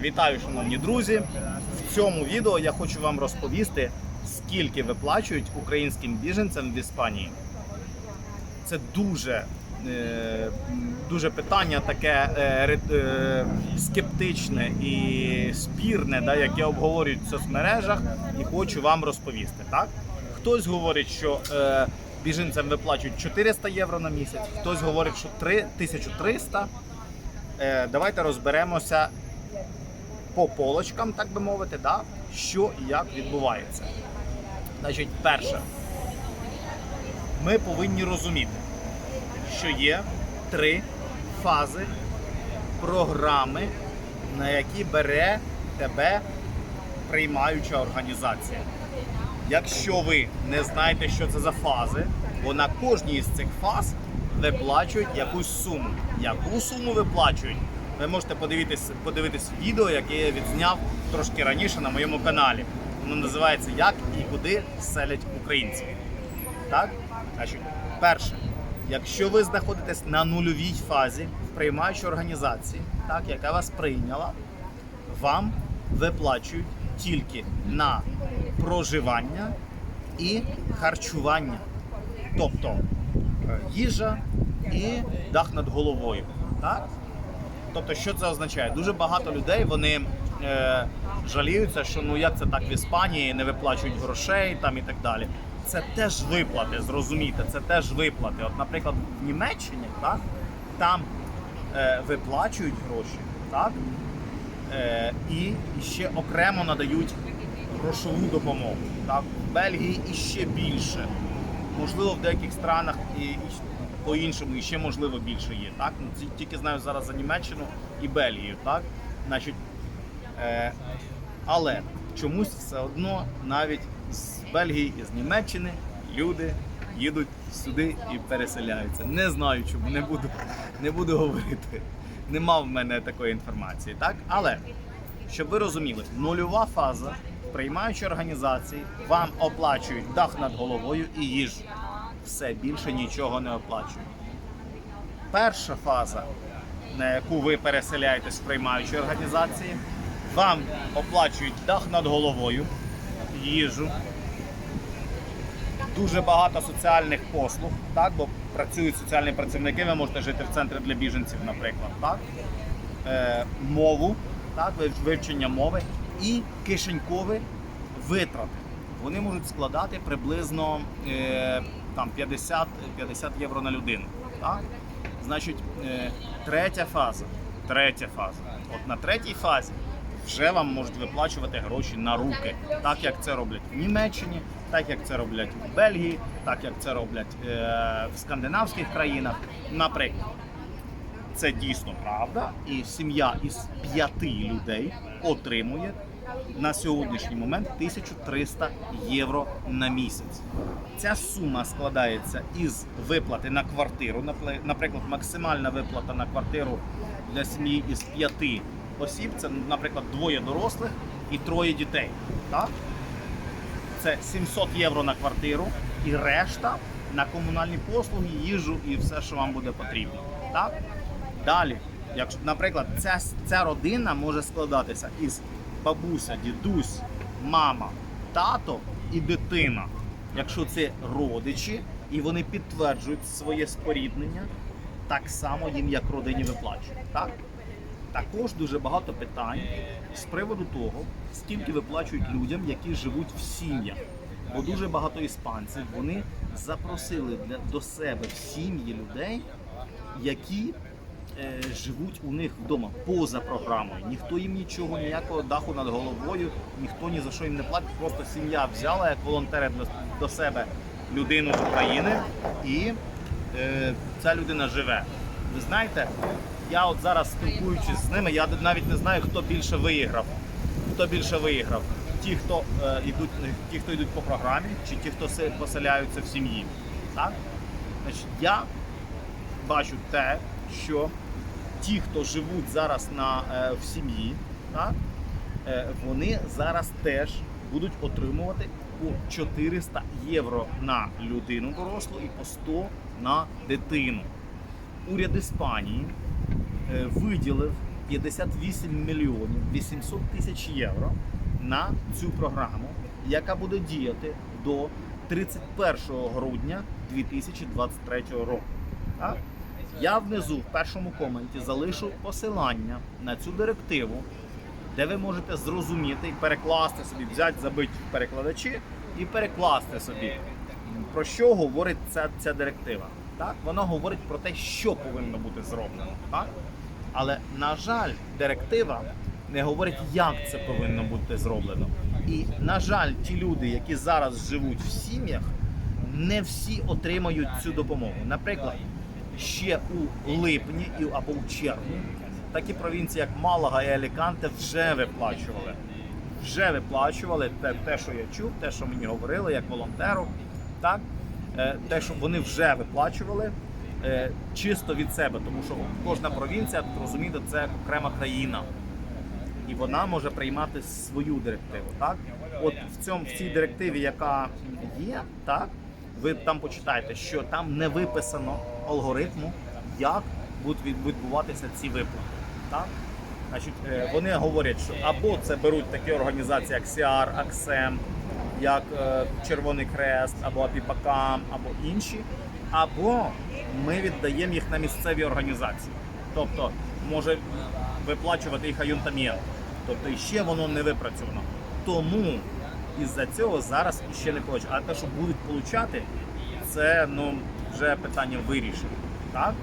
Вітаю, шановні друзі! В цьому відео я хочу вам розповісти, скільки виплачують українським біженцям в Іспанії. Це дуже, е, дуже питання таке е, е, скептичне і спірне, да, яке обговорюють в соцмережах, і хочу вам розповісти. Так? Хтось говорить, що біженцям виплачують 400 євро на місяць, хтось говорить, що 3, 1300. Е, давайте розберемося по полочкам, так би мовити, да, що і як відбувається. Значить, перше, ми повинні розуміти, що є три фази програми, на які бере тебе приймаюча організація. Якщо ви не знаєте, що це за фази, бо на кожній з цих фаз виплачують якусь суму. Яку суму виплачують? Ви можете подивитись, подивитись відео, яке я відзняв трошки раніше на моєму каналі. Воно називається Як і куди селять українців. Так? Значить, перше, якщо ви знаходитесь на нульовій фазі в приймаючій організації, так, яка вас прийняла, вам виплачують тільки на проживання і харчування. Тобто е, їжа і дах над головою. Так? Тобто, що це означає? Дуже багато людей вони е, жаліються, що ну як це так в Іспанії не виплачують грошей там і так далі. Це теж виплати, зрозумійте, це теж виплати. От, наприклад, в Німеччині так, там е, виплачують гроші, так? Е, і, ще окремо надають грошову допомогу. Так? В Бельгії іще більше. Можливо, в деяких странах і, і по-іншому і ще можливо більше є. Так? Ну, тільки знаю зараз за Німеччину і Бельгію. Так? Значить, е, але чомусь все одно навіть з Бельгії і з Німеччини люди їдуть сюди і переселяються. Не знаю, чому не буду, не буду говорити. Нема в мене такої інформації, так? Але щоб ви розуміли, нульова фаза в приймаючій організації вам оплачують дах над головою і їжу. Все більше нічого не оплачують. Перша фаза, на яку ви переселяєтесь в приймаючій організації, вам оплачують дах над головою, їжу, дуже багато соціальних послуг, так, бо працюють соціальні працівники, ви можете жити в центрі для біженців, наприклад, так? Е, мову, так, вивчення мови і кишенькові витрати. Вони можуть складати приблизно е, там 50, 50 євро на людину. Так? Значить, е, третя фаза. Третя фаза. От на третій фазі вже вам можуть виплачувати гроші на руки, так як це роблять в Німеччині, так як це роблять в Бельгії, так як це роблять е, в скандинавських країнах. Наприклад, це дійсно правда, і сім'я із п'яти людей отримує на сьогоднішній момент 1300 євро на місяць. Ця сума складається із виплати на квартиру. Наприклад, максимальна виплата на квартиру для сім'ї із п'яти осіб це, наприклад, двоє дорослих і троє дітей. Так? Це 700 євро на квартиру і решта на комунальні послуги, їжу і все, що вам буде потрібно. Так? Далі, якщо, наприклад, ця, ця родина може складатися із бабуся, дідусь, мама, тато і дитина. Якщо це родичі і вони підтверджують своє споріднення, так само їм як родині виплачують. Так? Також дуже багато питань з приводу того, скільки виплачують людям, які живуть в сім'ях. Бо дуже багато іспанців вони запросили для, до себе в сім'ї людей, які живуть у них вдома поза програмою. Ніхто їм нічого, ніякого даху над головою, ніхто ні за що їм не платить. Просто сім'я взяла як волонтери до, до себе людину з України і е, ця людина живе. Ви знаєте, я от зараз спілкуючись з ними, я навіть не знаю, хто більше виграв. Хто більше виграв? Ті, хто е, йдуть, ті, хто йдуть по програмі, чи ті, хто поселяються в сім'ї. Так? Значить, я бачу те, що ті, хто живуть зараз на, е, в сім'ї, так, е, вони зараз теж будуть отримувати по 400 євро на людину дорослу і по 100 на дитину. Уряд Іспанії е, виділив 58 мільйонів 800 тисяч євро на цю програму, яка буде діяти до 31 грудня 2023 року. Так? Я внизу в першому коменті залишу посилання на цю директиву, де ви можете зрозуміти і перекласти собі, взяти, забити перекладачі і перекласти собі, про що говорить ця, ця директива. Так? Вона говорить про те, що повинно бути зроблено. Так? Але, на жаль, директива не говорить, як це повинно бути зроблено. І, на жаль, ті люди, які зараз живуть в сім'ях, не всі отримають цю допомогу. Наприклад, ще у липні або у червні такі провінції, як Малага і Аліканте, вже виплачували. Вже виплачували те, те, що я чув, те, що мені говорили як волонтеру. Так? Е, Те, що вони вже виплачували е, чисто від себе, тому що кожна провінція, розумієте, це окрема країна і вона може приймати свою директиву. Так, от в цьому в цій директиві, яка є, так ви там почитаєте, що там не виписано алгоритму, як будуть відбуватися ці виплати. Так? Значить, е, вони говорять, що або це беруть такі організації, як СІАР, АКСЕМ, як е, Червоний Хрест, або Апіпакам, або інші, або ми віддаємо їх на місцеві організації. Тобто може виплачувати їх аюнтамент. Тобто ще воно не випрацьовано. Тому із-за цього зараз ще не получать. А те, що будуть получати, це ну, вже питання вирішено. Так?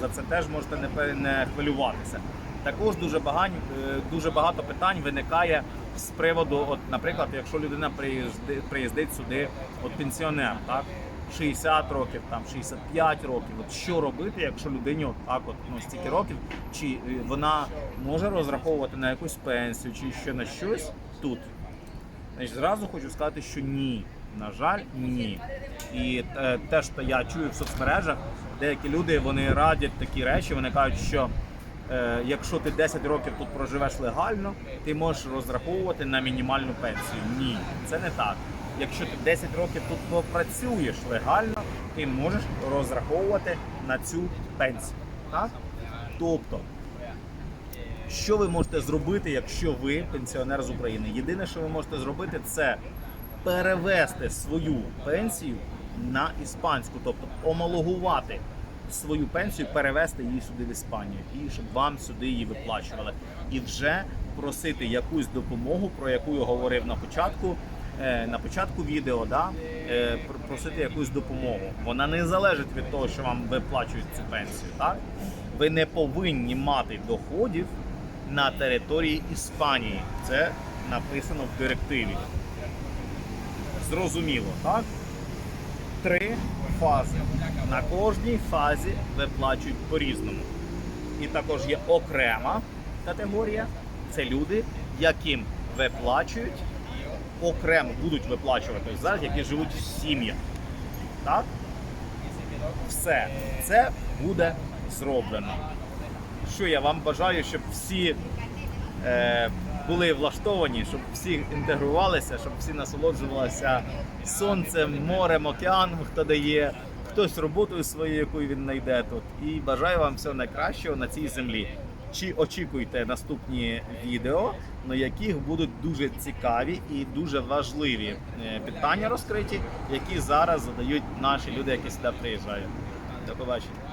За це теж можете не, не хвилюватися. Також дуже багато, дуже багато питань виникає з приводу, от, наприклад, якщо людина приїзди, приїздить сюди, от пенсіонер, так? 60 років, там 65 років. От що робити, якщо людині от так от ну стільки років, чи е, вона може розраховувати на якусь пенсію, чи ще на щось тут? Значить, зразу хочу сказати, що ні. На жаль, ні. І е, те, що я чую в соцмережах, деякі люди вони радять такі речі, вони кажуть, що е, якщо ти 10 років тут проживеш легально, ти можеш розраховувати на мінімальну пенсію. Ні, це не так. Якщо ти 10 років тут попрацюєш легально, ти можеш розраховувати на цю пенсію. Так? Тобто, що ви можете зробити, якщо ви пенсіонер з України? Єдине, що ви можете зробити, це перевести свою пенсію на іспанську, тобто омологувати свою пенсію, перевести її сюди в Іспанію, і щоб вам сюди її виплачували. І вже просити якусь допомогу, про яку я говорив на початку. е, На початку відео, да, е, просити якусь допомогу. Вона не залежить від того, що вам виплачують цю пенсію. Так? Ви не повинні мати доходів на території Іспанії. Це написано в директиві. Зрозуміло, так? Три фази. На кожній фазі виплачують по-різному. І також є окрема категорія. Це люди, яким виплачують окремо, будуть виплачувати зараз, які живуть в сім'ях. Так? Все. Це буде зроблено. Що я вам бажаю, щоб всі е, були влаштовані, щоб всі інтегрувалися, щоб всі насолоджувалися сонцем, морем, океаном, хто дає, хтось роботою своєю, яку він знайде тут. І бажаю вам всього найкращого на цій землі. Чи очікуйте наступні відео, на яких будуть дуже цікаві і дуже важливі е, питання розкриті, які зараз задають наші люди, які сюди приїжджають. До побачення.